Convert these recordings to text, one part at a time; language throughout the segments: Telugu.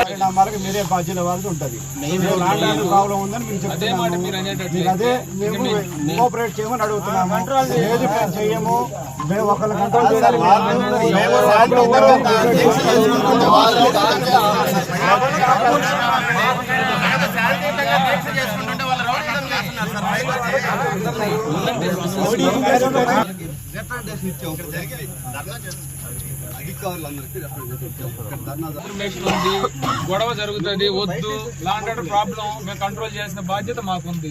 పరిణామాలకు మీరే బాధ్యత వాళ్ళది ఉంటుంది ప్రాబ్లం ఉందని మీకు చెప్తున్నాము. అదే మేము కోఆపరేట్ చేయమని అడుగుతున్నాము. లేదు మేము చెయ్యము మేము ఒకరిని కంట్రోల్ చేయాలి ఉంది గొడవ జరుగుతుంది వద్దు లాంటి ప్రాబ్లం మేము కంట్రోల్ చేసిన బాధ్యత మాకుంది.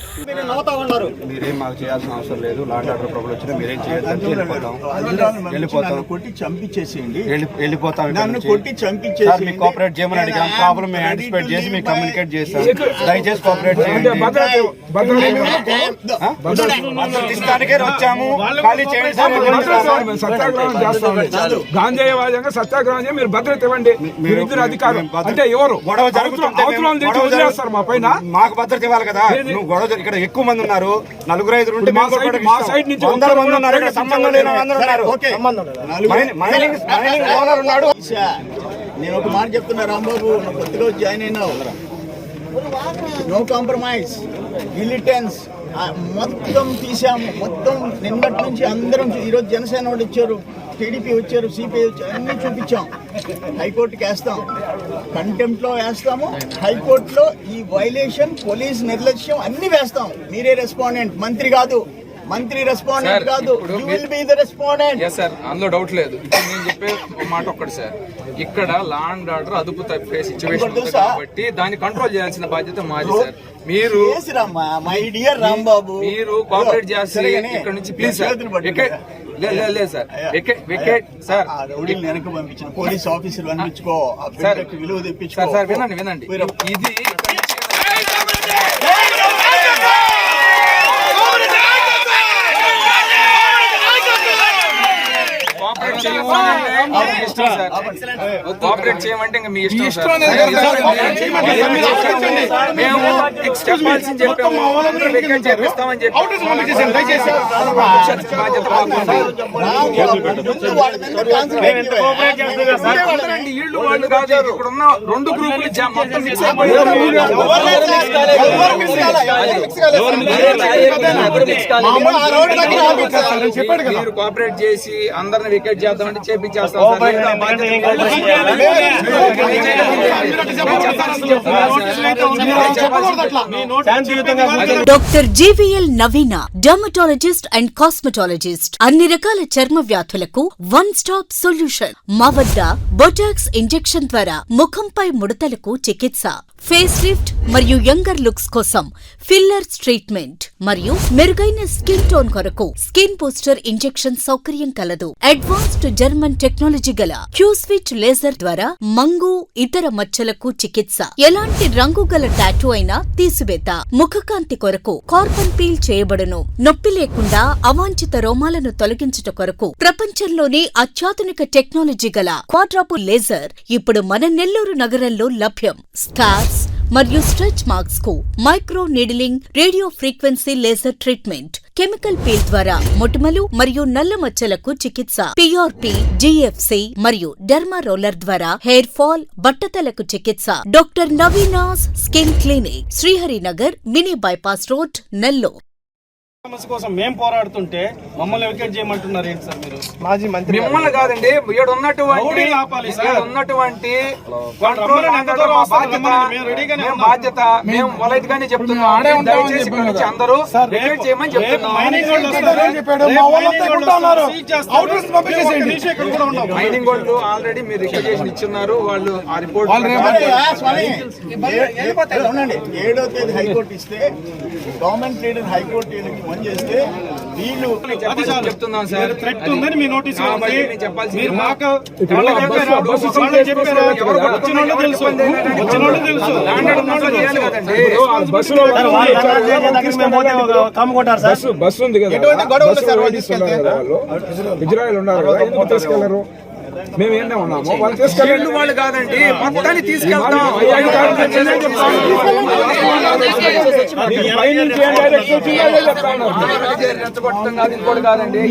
మీరేం మాకు చేయాల్సిన అవసరం లేదు. లాంటి ఆర్డర్ ప్రాబ్లం వచ్చినా మీరేం వెళ్ళిపోతాం. వెళ్ళిపోతాం. కొట్టి చంపించేసేయండి. వెళ్ళి- వెళ్ళిపోతాం నన్ను. కొట్టి చంపించేసి సార్ మీకు కోఆపరేట్ చేయమని అడిగాం. ప్రాబ్లం మేము యాంటిసిపేట్ చేసి మీకు కమ్యూనికేట్ చేస్తాం దయచేసి కోఆపరేట్ చేయండి వచ్చాము. ఖాళీ చేయండి. మేము సత్యాగ్రహం మీరు భద్రత ఇవ్వండి. మీరు ఇద్దరు అధికారం. భద్రత- అంటే ఎవరు? గొడవ గొడవ వదిలేస్తారు మా పైన. మాకు భద్రత ఇవ్వాలి కదా? నువ్వు గొడవ ఇక్కడ ఎక్కువ మంది ఉన్నారు. నలుగురు ఐదు ఉంటే మా సైడ్- మా ఇస్తాం. సైడ్ నుంచి వందల మంది ఉన్నారు. ఇక్కడ కూడా సంబంధం లేని అందరూ ఉన్నారు. మైనింగ్ మైనింగ్ మైనింగ్ ఓనర్ ఉన్నాడు. నేను ఒక మాట చెప్తున్నా రాంబాబు నువ్వు కొద్దిగా జాయిన్ అయినావు. నో కాంప్రమైజ్ మిలిటెన్స్ మొత్తం తీసాము మొత్తం నిన్నటి నుంచి అందరం ఈరోజు జనసేన వాళ్ళు వచ్చారు టీడీపీ వచ్చారు సిపిఐ వచ్చారు అన్ని చూపించాం. హైకోర్టుకి వేస్తాం. కంటెంప్ట్లో వేస్తాము. హైకోర్టులో ఈ వైలేషన్ పోలీస్ నిర్లక్ష్యం అన్ని వేస్తాం. మీరే రెస్పాండెంట్ మంత్రి కాదు. మంత్రి రెస్పాండెంట్ కాదు. You will be the respondent sir అందులో డౌట్ లేదు. ఇప్పుడు నేను చెప్పే మాట ఒక్కటి సార్ ఇక్కడ లా అండ్ ఆర్డర్ అదుపు తప్పే సిచ్యువేషన్? కాబట్టి దాన్ని కంట్రోల్ చేయాల్సిన బాధ్యత మాది సార్ మీరు మై డియర్ రాంబాబు. మీరు కోఆపరేట్ చేసి సరేగానే, ఇక్కడ నుంచి ప్లీజ్ సార్ లేదు లేదు, సార్ వికెట్ వికెట్ సార్ ఆ రౌడీని వెనక పంపించిన పోలీస్ ఆఫీసులు పంపించుకో సార్ విలువ తెప్పించుకో సార్ సార్ వినండి వినండి ఇది చేయమంటే మీ ఇష్టం సార్ కోఆపరేట్ చేయమంటే ఇంకా మీ ఇష్టం సార్ మేము చెప్పాల్సింది చెప్పాము చేపిస్తామని చెప్పి వాళ్ళ వీళ్ళు కాదు ఇక్కడ ఉన్న రెండు గ్రూపులు మొత్తం మిక్స్. మీరు కోఆపరేట్ చేసి అందరిని వికెట్ చేద్దామంటే doctor GVL Naveena dermatologist and cosmetologist అన్ని రకాల చర్మ వ్యాధులకు వన్ స్టాప్ సొల్యూషన్ మా వద్ద బొటాక్స్ ఇంజెక్షన్ ద్వారా ముఖంపై ముడతలకు చికిత్స. ఫేస్ లిఫ్ట్ మరియు యంగర్ లుక్స్ కోసం ఫిల్లర్స్ ట్రీట్మెంట్ మరియు మెరుగైన స్కిన్ టోన్ కొరకు స్కిన్ బూస్టర్ ఇంజెక్షన్ సౌకర్యం కలదు. అడ్వాన్స్డ్ జర్మన్ టెక్నాలజీ గల క్యూస్విచ్ లేజర్ ద్వారా మంగు ఇతర మచ్చలకు చికిత్స. ఎలాంటి రంగు గల టాటూ అయినా తీసివేత. ముఖకాంతి కొరకు కార్బన్ పీల్ చేయబడును. నొప్పి లేకుండా అవాంఛిత రోమాలను తొలగించుట కొరకు ప్రపంచంలోనే అత్యాధునిక టెక్నాలజీ గల క్వాడ్రాపు లేజర్ ఇప్పుడు మన నెల్లూరు నగరంలో లభ్యం. స్కార్ మరియు stretch మార్క్స్కు micro needling radio frequency laser treatment. Chemical peel ద్వారా మొటిమలు మరియు నల్ల మచ్చలకు చికిత్స. పిఆర్పి జిఎఫ్సి మరియు డెర్మా రోలర్ ద్వారా హెయిర్ ఫాల్ బట్టతలకు చికిత్స. Doctor Naveena's skin clinic Sriharinagar mini bypass road Nellore. సమస్య కోసం మేము పోరాడుతుంటే మమ్మల్ని వికెట్ చేయమంటున్నారు ఏంటి సార్ మీరు మాజీ మంత్రి మిమ్మల్ని కాదండి ఈడు ఉన్నటువంటి ఆపాలి సార్. ఉన్నటువంటి వాళ్ళు కంట్రోల్ రమ్మని ఎంత అందరూ దూరం మా వస్తారు బాధ్యత రమ్మని మేము రెడీగానే మేము ఉన్నాం. బాధ్యత మేము పొలైట్ గానే చెప్తున్నాం దయచేసి ఇక్కడి నుంచి అందరూ వికెట్ చేయమని రేపు చెప్తున్నాం మైనింగ్ వాళ్ళు వస్తారు. చెప్పాడు, రేపు మా వాళ్ళు మైనింగ్ వాళ్ళు అంతా వస్తారు. ఉన్నారు. సీజ్ చేస్తారు. అవుట్డోర్స్ పంపించేసేయండి. మేము ఒక్క నిమిషం ఇక్కడ కూడా ఉన్నాం. మైనింగ్ వాళ్ళు ఆల్రెడీ మీరు రికగ్నేషన్ ఇచ్చున్నారు వాళ్ళు ఆ రిపోర్ట్ ఆ స్వామి, ఏ-. ఏడో తేదీ హైకోర్టు ఇస్తే గవర్నమెంట్ లీడర్ హైకోర్టు ఫోన్ చేస్తే వీళ్ళు. చెప్తున్నాం సార్. థ్రెట్ ఉందని మీ నోటీస్. మరి మాకు బస్సు- వచ్చిన వాళ్ళు తెలుసు. వచ్చిన వాళ్ళు తెలుసు. ఉంది కదా. ఇజ్రాయెల్ ఉన్నారు కదా ఎందుకు తీసుకెళ్ళరు? మేము ఏంటో ఉన్నాము వాళ్ళు తీసుకెళ్ళండి రెండు వాళ్ళు కాదండి మొత్తాన్ని తీసుకెళ్తాం. రెచ్చగొట్టడం కాదు ఇంకోటి కాదండి